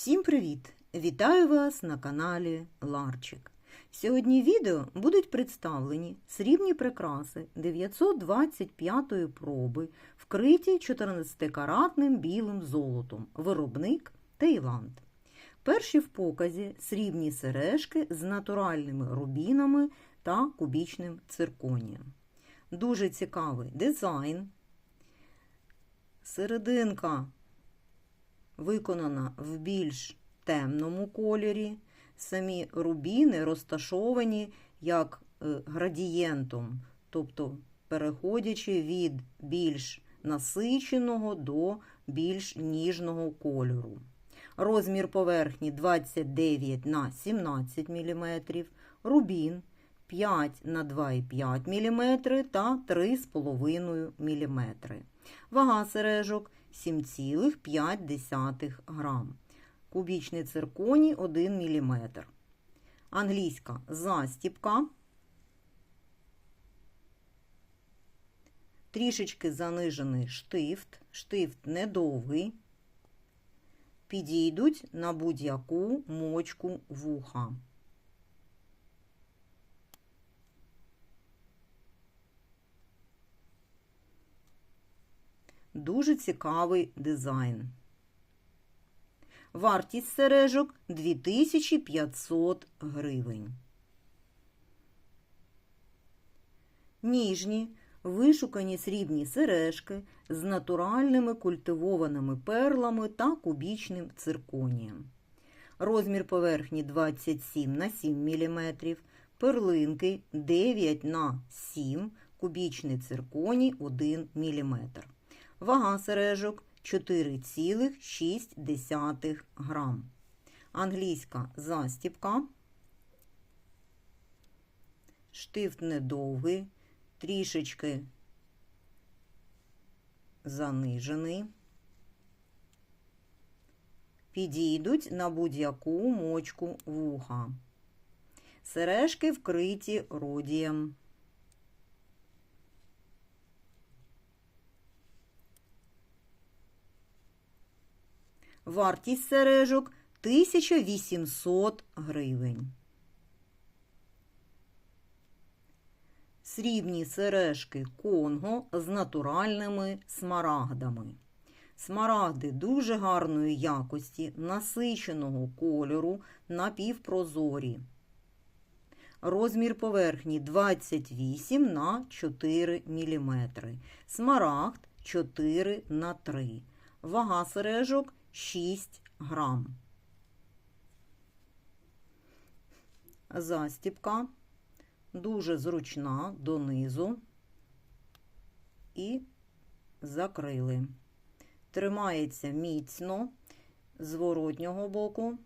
Всім привіт! Вітаю вас на каналі Ларчик. Сьогодні відео будуть представлені срібні прикраси 925-ї проби, вкриті 14-каратним білим золотом, виробник Таїланд. Перші в показі срібні сережки з натуральними рубінами та кубічним цирконієм. Дуже цікавий дизайн. Серединка виконана в більш темному кольорі. Самі рубіни розташовані як е, градієнтом, тобто переходячи від більш насиченого до більш ніжного кольору. Розмір поверхні 29 на 17 мм, рубін 5 на 2,5 мм та 3,5 мм. Вага сережок 7,5 грам. Кубічний цирконій 1 мм. Англійська застіпка. Трішечки занижений штифт. Штифт недовгий. Підійдуть на будь-яку мочку вуха. Дуже цікавий дизайн. Вартість сережок 2500 гривень. Ніжні вишукані срібні сережки з натуральними культивованими перлами та кубічним цирконієм. Розмір поверхні 27 на 7 мм, перлинки 9 на 7 кубічний цирконій 1 мм. Вага сережок 4,6 грам. Англійська застіпка. Штифт недовгий, трішечки занижений. Підійдуть на будь-яку мочку вуха. Сережки вкриті родієм. Вартість сережок 1800 гривень. Срібні сережки Конго з натуральними смарагдами. Смарагди дуже гарної якості, насиченого кольору, напівпрозорі. Розмір поверхні 28 на 4 мм. Смарагд 4 на 3 Вага сережок 6 грам. Застіпка дуже зручна донизу і закрили. Тримається міцно з зворотнього боку.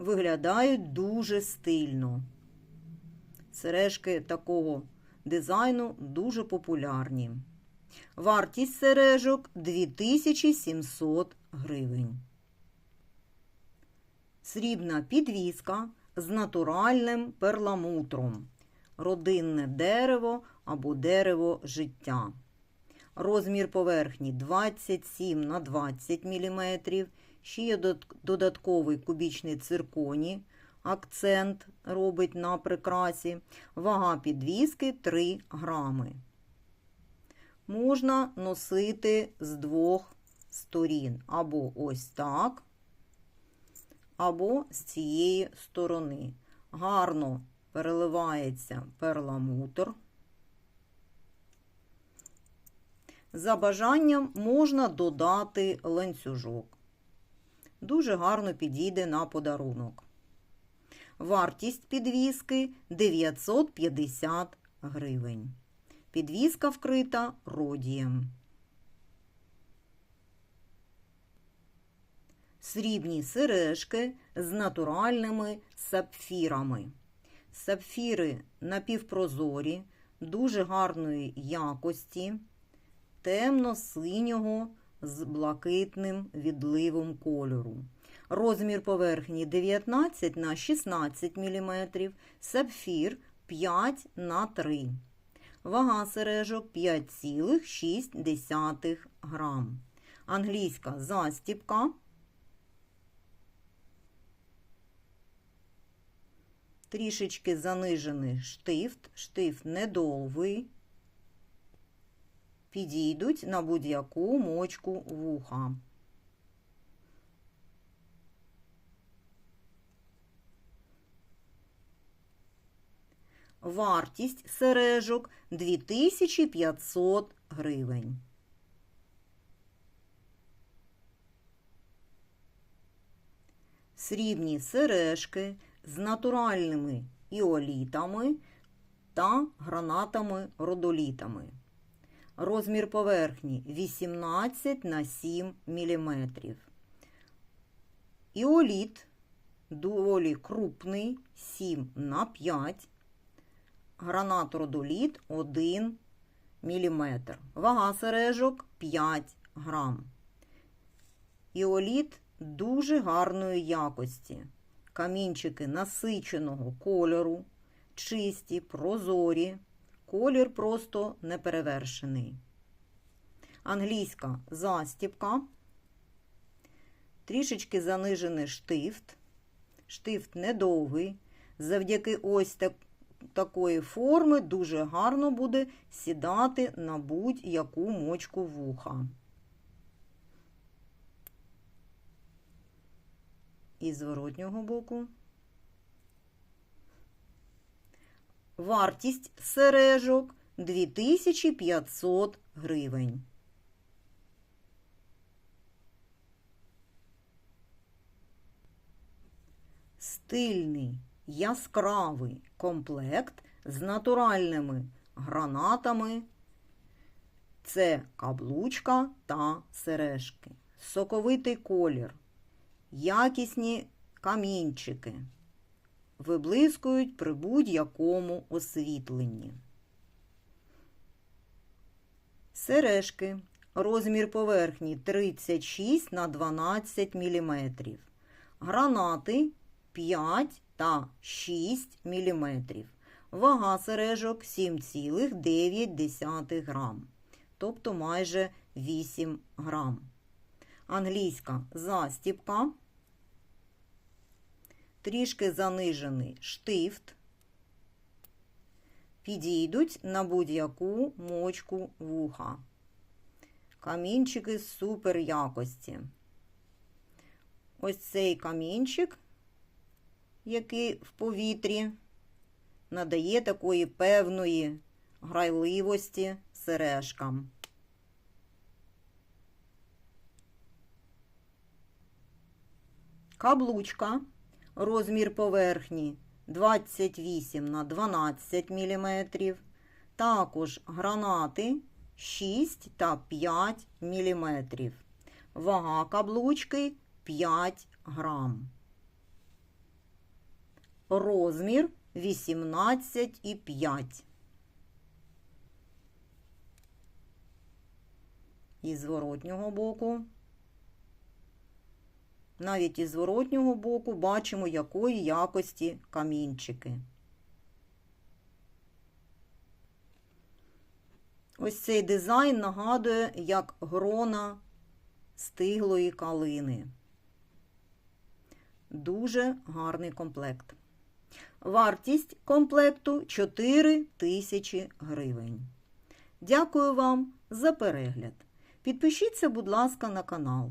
Виглядають дуже стильно. Сережки такого дизайну дуже популярні. Вартість сережок 2700 гривень. Срібна підвіска з натуральним перламутром. Родинне дерево або дерево життя. Розмір поверхні 27 на 20 мм. Ще є додатковий кубічний цирконі. Акцент робить на прикрасі. Вага підвіски 3 грами. Можна носити з двох сторін. Або ось так, або з цієї сторони. Гарно переливається перламутр. За бажанням можна додати ланцюжок. Дуже гарно підійде на подарунок. Вартість підвіски 950 гривень. Підвіска вкрита родієм. Срібні сережки з натуральними сапфірами. Сапфіри напівпрозорі, дуже гарної якості, темно-синього з блакитним відливом кольору. Розмір поверхні 19 на 16 мм, сапфір 5 на 3 Вага сережок 5,6 грам. Англійська застіпка. Трішечки занижений штифт, штифт недовгий. Підійдуть на будь-яку мочку вуха. Вартість сережок 2500 гривень. Срібні сережки з натуральними іолітами та гранатами-родолітами. Розмір поверхні 18 на 7 мм. Іоліт доволі крупний 7 на 5 Гранат родоліт 1 мм. Вага сережок 5 грам. Іоліт дуже гарної якості. Камінчики насиченого кольору, чисті, прозорі. Колір просто неперевершений. Англійська застіпка. Трішечки занижений штифт. Штифт недовгий. Завдяки ось так, такої форми дуже гарно буде сідати на будь-яку мочку вуха. І зворотнього боку. Вартість сережок 2500 гривень. Стильний яскравий комплект з натуральними гранатами. Це каблучка та сережки. Соковитий колір, якісні камінчики виблискують при будь-якому освітленні. Сережки. Розмір поверхні 36 на 12 мм. Гранати 5 та 6 мм. Вага сережок 7,9 грам, тобто майже 8 грам. Англійська застіпка трішки занижений штифт, підійдуть на будь-яку мочку вуха. Камінчики супер якості. Ось цей камінчик, який в повітрі, надає такої певної грайливості сережкам. Каблучка розмір поверхні 28 на 12 мм, також гранати 6 та 5 мм. Вага каблучки 5 грам. Розмір 18,5. І зворотнього боку. Навіть із зворотнього боку бачимо, якої якості камінчики. Ось цей дизайн нагадує, як грона стиглої калини. Дуже гарний комплект. Вартість комплекту 4 тисячі гривень. Дякую вам за перегляд. Підпишіться, будь ласка, на канал.